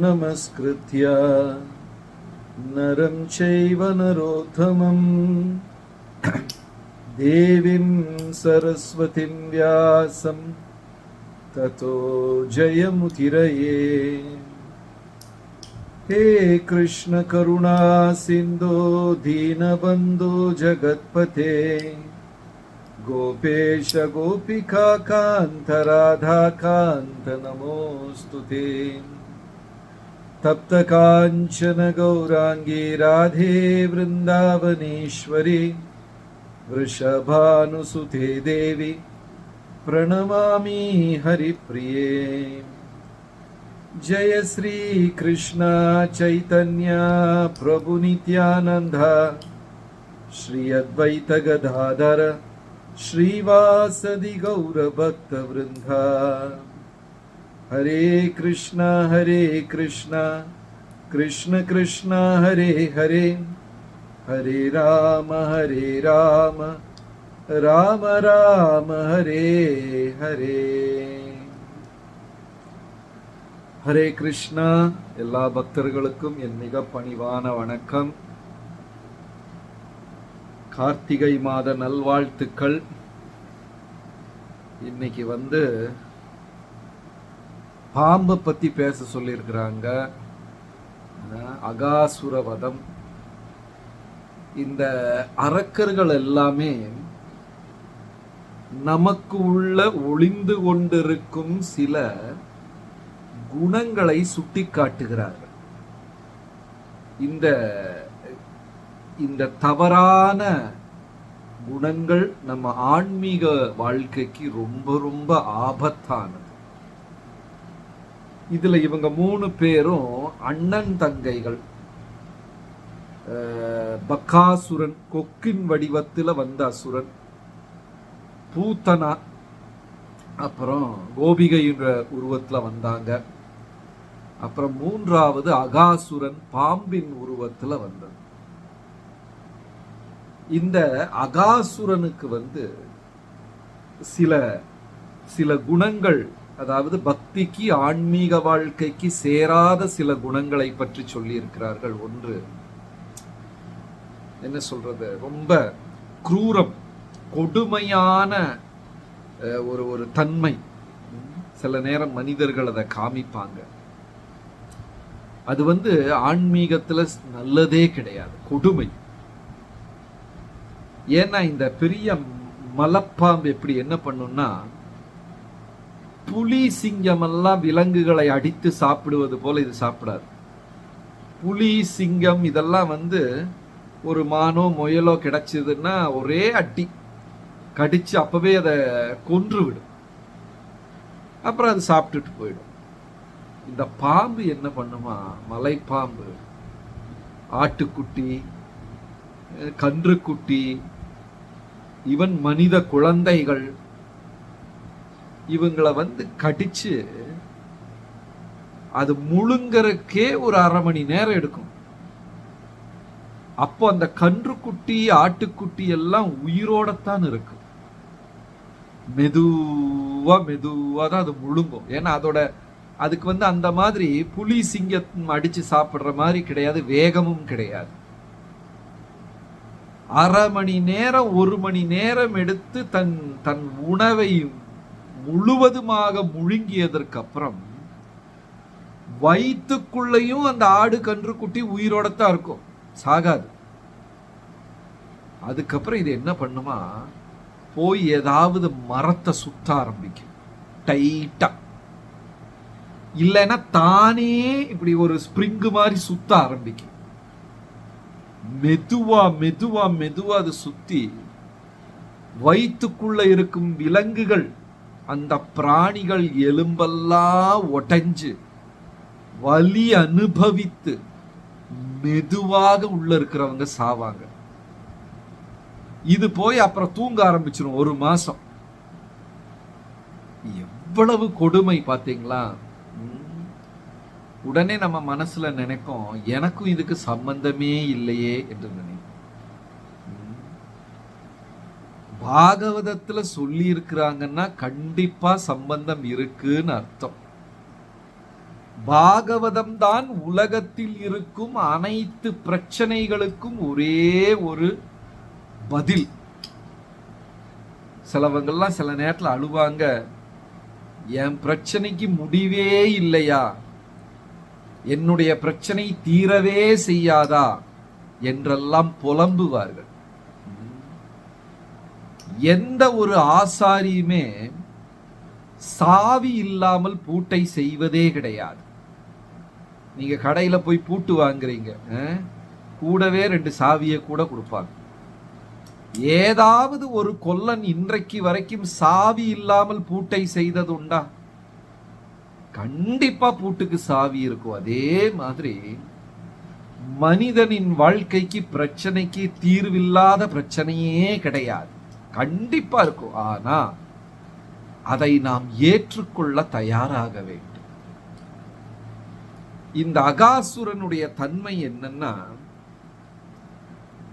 नमस्कृत्य। नरं चैव नरोत्तमम्। देवीं सरस्वतीं व्यासं। ततो जयमुतिरये हे कृष्ण करुणा सिन्धो दीनबन्धो जगत्पते। गोपेश गोपिका कान्त राधा कान्त नमोऽस्तु ते। तप्तकाञ्चन गौराङ्गी राधे वृन्दावनेश्वरी वृषभानुसुते देवी प्रणमामि हरिप्रिये जय श्री कृष्ण चैतन्य प्रभु नित्यानंद श्री अद्वैत गदाधर श्रीवासदि गौर ஹரே கிருஷ்ணா ஹரே கிருஷ்ணா கிருஷ்ண கிருஷ்ணா ஹரே ஹரே ஹரே ராம ஹரே ராம ராம ராம ஹரே ஹரே ஹரே கிருஷ்ணா எல்லா பக்தர்களுக்கும் என் மிக பணிவான வணக்கம். கார்த்திகை மாத நல்வாழ்த்துக்கள். இன்னைக்கு வந்து பாம்பை பற்றி பேச சொல்லியிருக்கிறாங்க. அகாசுரவதம். அகாசுர வதம் இந்த அரக்கர்கள் எல்லாமே நமக்கு உள்ள ஒளிந்து கொண்டிருக்கும் சில குணங்களை சுட்டிக்காட்டுகிறார்கள். இந்த இந்த தவறான குணங்கள் நம்ம ஆன்மீக வாழ்க்கைக்கு ரொம்ப ரொம்ப ஆபத்தானது. இதுல இவங்க மூணு பேரும் அண்ணன் தங்கைகள். பக்காசுரன் கொக்கின் வடிவத்துல வந்த அசுரன் பூத்தனா அப்புறம் கோபிகைன்ற உருவத்துல வந்தாங்க. அப்புறம் மூன்றாவது அகாசுரன் பாம்பின் உருவத்துல வந்தது. இந்த அகாசுரனுக்கு வந்து சில சில குணங்கள் அதாவது பக்திக்கு ஆன்மீக வாழ்க்கைக்கு சேராத சில குணங்களை பற்றி சொல்லி இருக்கிறார்கள் ஒன்று. என்ன சொல்றது? ரொம்ப குரூரம் கொடுமையான ஒரு ஒரு தன்மை. சில நேரம் மனிதர்கள் அதை காமிப்பாங்க. அது வந்து ஆன்மீகத்துல நல்லதே கிடையாது கொடுமை. ஏன்னா இந்த பெரிய மலப்பாம்பு எப்படி என்ன பண்ணும்னா புலி சிங்கம் எல்லாம் விலங்குகளை அடித்து சாப்பிடுவது போல இது சாப்பிடாது. புலி சிங்கம் இதெல்லாம் வந்து ஒரு மானோ முயலோ கிடைச்சதுன்னா ஒரே அடி கடிச்சு அப்பவே அதை கொன்று விடும் அப்புறம் அது சாப்பிட்டுட்டு போயிடும். இந்த பாம்பு என்ன பண்ணுமா? மலைப்பாம்பு. ஆட்டுக்குட்டி கன்றுக்குட்டி இவன் மனித குழந்தைகள் இவங்களை வந்து கடிச்சு அது முழுங்கறக்கே ஒரு அரை மணி நேரம் எடுக்கும். அப்போ அந்த கன்றுக்குட்டி ஆட்டுக்குட்டி எல்லாம் உயிரோடத்தான் இருக்கும் மெதுவா மெதுவா தான் அது முழுங்கும். ஏன்னா அதோட அதுக்கு வந்து அந்த மாதிரி புலி சிங்கம் அடிச்சு சாப்பிடுற மாதிரி கிடையாது வேகமும் கிடையாது. அரை மணி நேரம் ஒரு மணி நேரம் எடுத்து தன் தன் உணவை முழுவதுமாக முழுங்கியதற்கு அப்புறம் வயிற்றுக்குள்ளேயும் அந்த ஆடு கன்று குட்டி உயிரோடத்தான் இருக்கும். சாகாது. அதுக்கப்புறம் இது என்ன பண்ணுமா? போய் ஏதாவது மரத்தை சுத்த ஆரம்பிக்கும். டைட்டா. இல்லைன்னா தானே இப்படி ஒரு ஸ்ப்ரிங்கு மாதிரி சுத்த ஆரம்பிக்கும். மெதுவா மெதுவா மெதுவா அது சுத்தி வயிற்றுக்குள்ள இருக்கும் விலங்குகள் அந்த பிராணிகள் எலும்பெல்லாம் உடைஞ்சு வலி அனுபவித்து மெதுவாக உள்ள இருக்கிறவங்க சாவாங்க. இது போய் அப்புறம் தூங்க ஆரம்பிச்சிடும் ஒரு மாசம். எவ்வளவு கொடுமை பாத்தீங்களா? உடனே நம்ம மனசுல நினைப்போம் எனக்கும் இதுக்கு சம்பந்தமே இல்லையே என்று நினைப்போம் பாகவதத்தில் சொல்லி இருக்கிறாங்கன்னா கண்டிப்பா சம்பந்தம் இருக்குன்னு அர்த்தம். பாகவதம் தான் உலகத்தில் இருக்கும் அனைத்து பிரச்சனைகளுக்கும் ஒரே ஒரு பதில். சிலவங்கள்லாம் சில நேரத்தில் அழுவாங்க என் பிரச்சனைக்கு முடிவே இல்லையா? என்னுடைய பிரச்சனை தீரவே செய்யாதா? என்றெல்லாம் புலம்புவார்கள். எந்த ஒரு ஆசாரியுமே சாவி இல்லாமல் பூட்டை செய்வதே கிடையாது. நீங்க கடையில போய் பூட்டு வாங்குறீங்க கூடவே ரெண்டு சாவியை கூட கொடுப்பாங்க. ஏதாவது ஒரு கொல்லன் இன்றைக்கு வரைக்கும் சாவி இல்லாமல் பூட்டை செய்தது உண்டா? கண்டிப்பா பூட்டுக்கு சாவி இருக்கும். அதே மாதிரி மனிதனின் வாழ்க்கைக்கு பிரச்சனைக்கு தீர்வில்லாத பிரச்சனையே கிடையாது. கண்டிப்பா இருக்கும். ஆனா அதை நாம் ஏற்றுக்கொள்ள தயாராக வேண்டும். இந்த அகாசுரனுடைய தன்மை என்னன்னா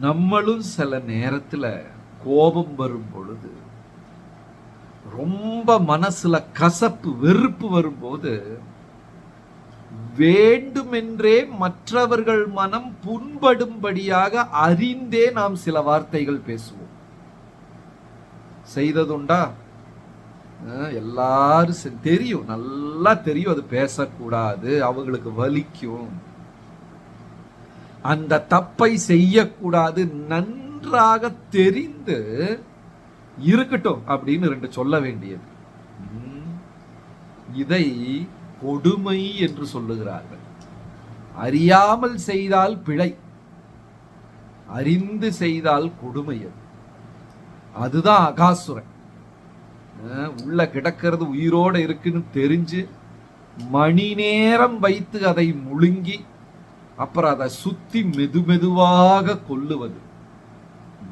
நம்மளும் சில நேரத்துல கோபம் வரும் பொழுது ரொம்ப மனசுல கசப்பு வெறுப்பு வரும்போது வேண்டுமென்றே மற்றவர்கள் மனம் புண்படும்படியாக அறிந்தே நாம் சில வார்த்தைகள் பேசுவோம். செய்ததுண்டா? எல்லாரும் செ- தெரியும் நல்லா தெரியும் அது பேசக்கூடாது அவங்களுக்கு வலிக்கும். அந்த தப்பை செய்யக்கூடாது நன்றாக தெரிந்து இருக்கட்டும் அப்படின்னு ரெண்டு சொல்ல வேண்டியது. இதை கொடுமை என்று சொல்லுகிறார்கள். அறியாமல் செய்தால் பிழை அறிந்து செய்தால் கொடுமை அது. அதுதான் அகாசுரன் உள்ள கிடக்கிறது உயிரோட இருக்குன்னு தெரிஞ்சு மணி நேரம் வைத்து அதை முழுங்கி அப்புறம் அதை சுத்தி மெதுமெதுவாக கொல்லுவது.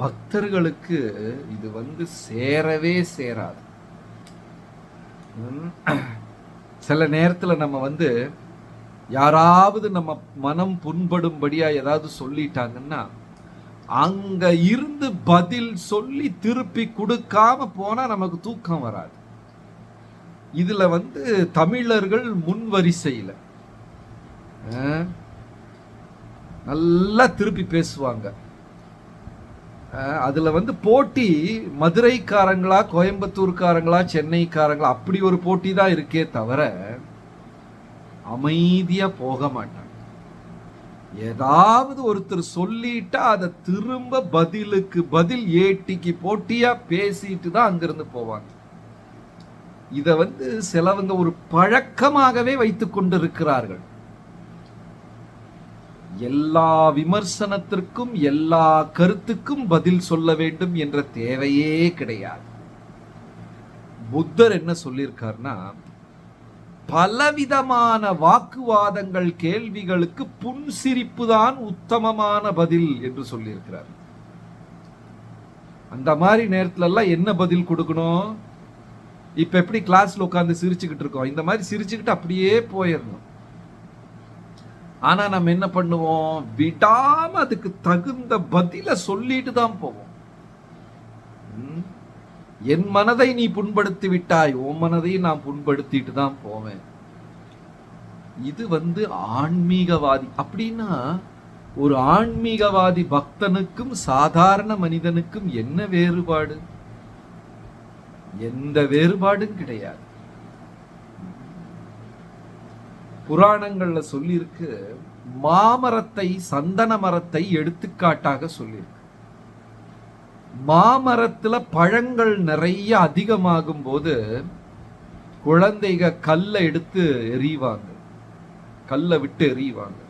பக்தர்களுக்கு இது வந்து சேரவே சேராது. சில நேரத்தில் நம்ம வந்து யாராவது நம்ம மனம் புண்படும்படியா ஏதாவது சொல்லிட்டாங்கன்னா அங்க இருந்து பதில் சொல்லி திருப்பி கொடுக்காம போனா நமக்கு தூக்கம் வராது. இதுல வந்து தமிழர்கள் முன் வரிசையில நல்லா திருப்பி பேசுவாங்க. அஹ், அதுல வந்து போட்டி மதுரைக்காரங்களா கோயம்புத்தூர்காரங்களா சென்னைக்காரங்களா அப்படி ஒரு போட்டி தான் இருக்கே தவிர அமைதியா போக மாட்டாங்க. ஏதாவது ஒருத்தர் சொல்லிட்டா அதை திரும்ப பதிலுக்கு பதில் ஏட்டிக்கு போட்டியா பேசிட்டு தான் அங்கிருந்து போவாங்க. இதை வந்து சிலவங்க ஒரு பழக்கமாகவே வைத்துக் கொண்டிருக்கிறார்கள். எல்லா விமர்சனத்திற்கும் எல்லா கருத்துக்கும் பதில் சொல்ல வேண்டும் என்ற தேவையே கிடையாது. புத்தர் என்ன சொல்லியிருக்காருன்னா பலவிதமான வாக்குவாதங்கள் கேள்விகளுக்கு புன்சிரிப்பு தான் உத்தமமான பதில் என்று சொல்லியிருக்கிறார். அந்த மாதிரி நேரத்துல எல்லாம் என்ன பதில் கொடுக்கணும்? இப்ப எப்படி கிளாஸ்ல உட்காந்து சிரிச்சுக்கிட்டு இருக்கோம்? இந்த மாதிரி சிரிச்சுக்கிட்டு அப்படியே போயிடணும். ஆனா நம்ம என்ன பண்ணுவோம்? விடாம அதுக்கு தகுந்த பதில சொல்லிட்டு தான் போவோம். என் மனதை நீ புண்படுத்தி விட்டாய் உன் மனதையும் நான் புண்படுத்திட்டு தான் போவேன். இது வந்து ஆன்மீகவாதி. அப்படின்னா ஒரு ஆன்மீகவாதி பக்தனுக்கும் சாதாரண மனிதனுக்கும் என்ன வேறுபாடு? எந்த வேறுபாடும் கிடையாது. புராணங்கள்ல சொல்லியிருக்கு மாமரத்தை சந்தன மரத்தை எடுத்துக்காட்டாக சொல்லியிருக்கு. மாமரத்தில் பழங்கள் நிறைய அதிகமாகும் போது குழந்தைக கல்லை எடுத்து எறிவாங்க. கல்லை விட்டு எறிவாங்க.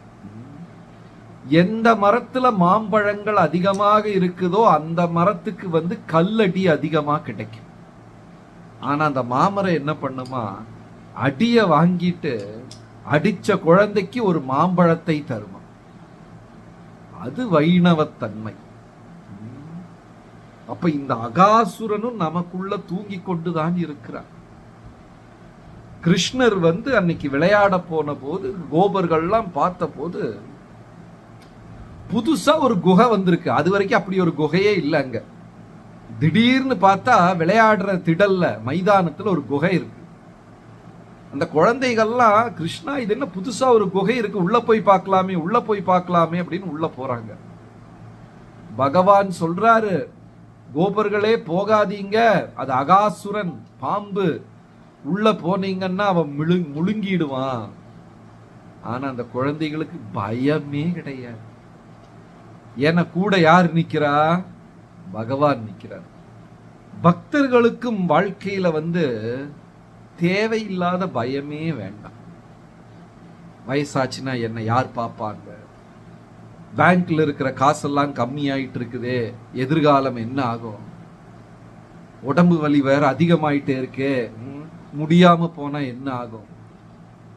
எந்த மரத்துல மாம்பழங்கள் அதிகமாக இருக்குதோ அந்த மரத்துக்கு வந்து கல்லடி அதிகமாக கிடைக்கும். ஆனா அந்த மாமரம் என்ன பண்ணுமா? அடிய வாங்கிட்டு அடிச்ச குழந்தைக்கு ஒரு மாம்பழத்தை தருமா? அது வைணவத்தன்மை. அப்ப இந்த அகாசுரனும் நமக்குள்ள தூங்கி கொண்டுதான் இருக்கிறார். கிருஷ்ணர் வந்து அன்னைக்கு விளையாட போன போது கோபர்கள்லாம் பார்த்த போது புதுசா ஒரு குகை வந்திருக்கு. அது வரைக்கும் அப்படி ஒரு குகையே இல்லை அங்க. திடீர்னு பார்த்தா விளையாடுற திடல்ல மைதானத்துல ஒரு குகை இருக்கு. அந்த குழந்தைகள்லாம் கிருஷ்ணா இது என்ன புதுசா ஒரு குகை இருக்கு. உள்ள போய் பார்க்கலாமே உள்ள போய் பார்க்கலாமே அப்படின்னு உள்ள போறாங்க. பகவான் சொல்றாரு கோபர்களே போகாதீங்க. அது அகாசுரன் பாம்பு. உள்ள போனீங்கன்னா அவன் முழு முழுங்கிடுவான். ஆனா அந்த குழந்தைகளுக்கு பயமே கிடையாது. ஏன்னா கூட யார் நிக்கிறா? பகவான் நிற்கிறார் பக்தர்களுக்கும் வாழ்க்கையில வந்து தேவையில்லாத பயமே வேண்டாம். வயசாச்சுன்னா என்ன யார் பார்ப்பாங்க? பேங்க்ல இருக்கிற காசெல்லாம் கம்மியாயிட்டு இருக்குதே எதிர்காலம் என்ன ஆகும்? உடம்பு வலி வேற அதிகமாயிட்டே இருக்கே முடியாம போனா என்ன ஆகும்?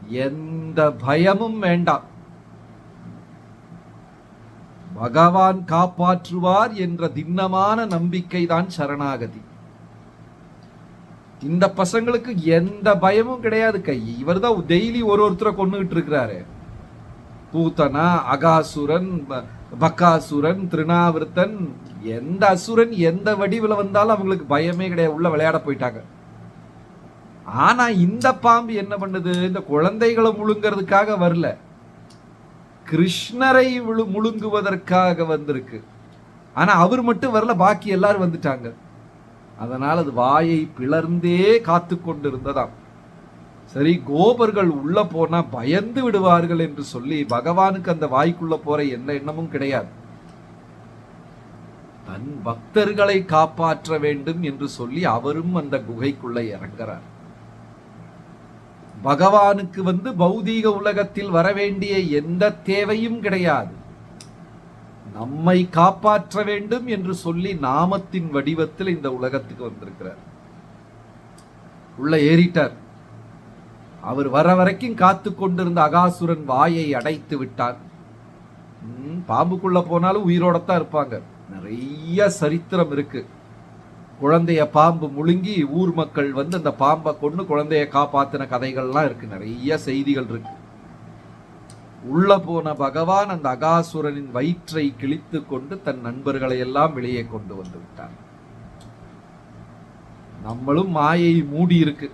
எந்த பயமும் வேண்டாம். பகவான் காப்பாற்றுவார் என்ற திண்ணமான நம்பிக்கை தான் சரணாகதி. இந்த பசங்களுக்கு எந்த பயமும் கிடையாது கை. இவர் தான் டெய்லி ஒரு ஒருத்தரை கொண்டுகிட்டு இருக்கிறாரு. பூத்தனா அகாசுரன் ப- பக்காசுரன் திருநாவிருத்தன் எந்த அசுரன் எந்த வடிவில் வந்தாலும் அவங்களுக்கு பயமே கிடையாது. உள்ள விளையாட போயிட்டாங்க. ஆனா இந்த பாம்பு என்ன பண்ணுது? இந்த குழந்தைகளை முழுங்கிறதுக்காக வரல. கிருஷ்ணரை விழு முழுங்குவதற்காக வந்திருக்கு. ஆனா அவர் மட்டும் வரல பாக்கி எல்லாரும் வந்துட்டாங்க. அதனால் அது வாயை பிளர்ந்தே காத்து கொண்டிருந்ததாம் சரி கோபர்கள் உள்ள போனா பயந்து விடுவார்கள் என்று சொல்லி பகவானுக்கு அந்த வாய்க்குள்ள போற எந்த எண்ணமும் கிடையாது. தன் பக்தர்களை காப்பாற்ற வேண்டும் என்று சொல்லி அவரும் அந்த குகைக்குள்ள இறங்குறார். பகவானுக்கு வந்து பௌதீக உலகத்தில் வர வேண்டிய எந்த தேவையும் கிடையாது. நம்மை காப்பாற்ற வேண்டும் என்று சொல்லி நாமத்தின் வடிவத்தில் இந்த உலகத்துக்கு வந்திருக்கிறார். உள்ள ஏறிட்டார். அவர் வர வரைக்கும் காத்து கொண்டிருந்த அகாசுரன் வாயை அடைத்து விட்டார் ம், பாம்புக்குள்ள போனாலும் உயிரோடத்தான் இருப்பாங்க. நிறைய சரித்திரம் இருக்கு. குழந்தைய பாம்பு முழுங்கி ஊர் மக்கள் வந்து அந்த பாம்பை கொண்டு குழந்தைய காப்பாத்தின கதைகள்லாம் இருக்கு. நிறைய செய்திகள் இருக்கு. உள்ள போன பகவான் அந்த அகாசுரனின் வயிற்றை கிழித்து கொண்டு தன் நண்பர்களை எல்லாம் வெளியே கொண்டு வந்து விட்டார் நம்மளும் மாயை மூடி இருக்கு.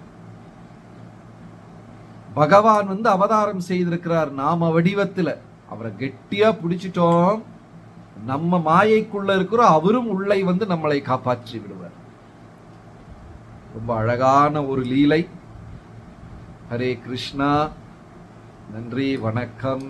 பகவான் வந்து அவதாரம் செய்திருக்கிறார் நாம வடிவத்துல. அவரை கெட்டியா பிடிச்சிட்டோம். நம்ம மாயைக்குள்ள இருக்கிறோம் அவரும் உள்ளே வந்து நம்மளை காப்பாற்றி விடுவார். ரொம்ப அழகான ஒரு லீலை. ஹரே கிருஷ்ணா. நன்றி வணக்கம்.